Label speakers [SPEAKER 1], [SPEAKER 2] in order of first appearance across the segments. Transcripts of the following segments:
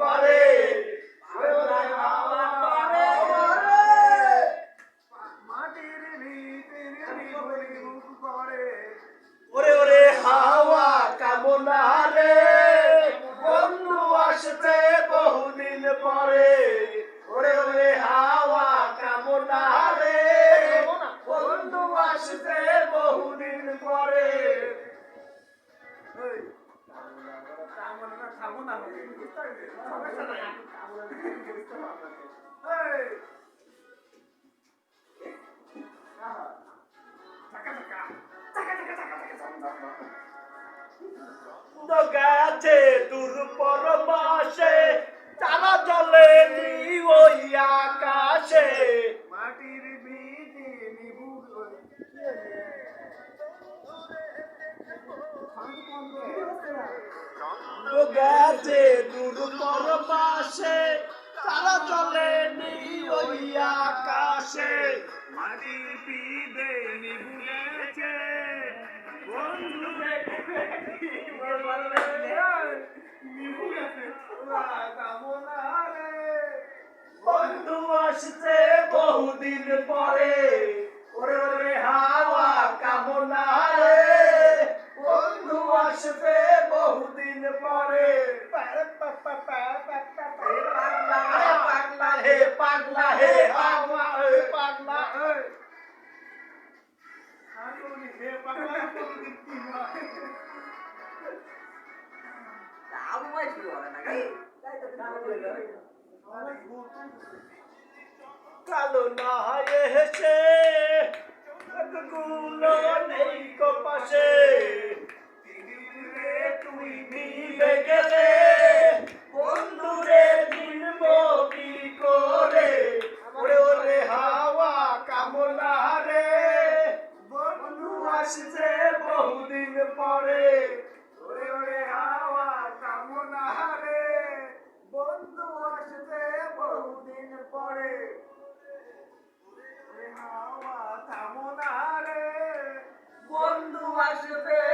[SPEAKER 1] করে। মাটির ভিতরে ওরে ওরে হাওয়া কামনা।
[SPEAKER 2] গাছে দূর পরবাসে তারা জলে ওই গেছে দূর পাশে তারা চলে নেই ওই আকাশে।
[SPEAKER 1] মাটির পিদে নিভুলেছে, বন্ধু দেখবে কি বলবে?
[SPEAKER 2] বন্ধু আসছে বহুদিন পরে মরে। পাগলা হে পাগলা হে পাগলা হে পাগলা হে আবু ভাই না কালো না নিবে গেলে কি করে? হাওয়া বন্ধু বহুদিন পরে।
[SPEAKER 1] ওরে হাওয়া বন্ধু বহুদিন পরে। হাওয়া
[SPEAKER 2] বন্ধু আসবে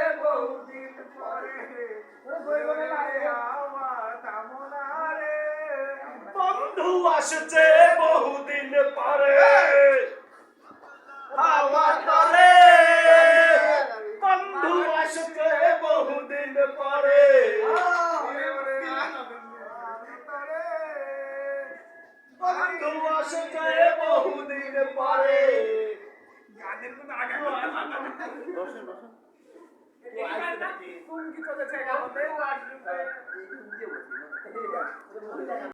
[SPEAKER 2] আসছে বহুদিন পরে। হাওয়া তরে বন্ধু আসছে বহুদিন পরে। বন্ধু আসছে বহুদিন পরে।
[SPEAKER 1] গানের কোনো আগে কোন কি চলেছে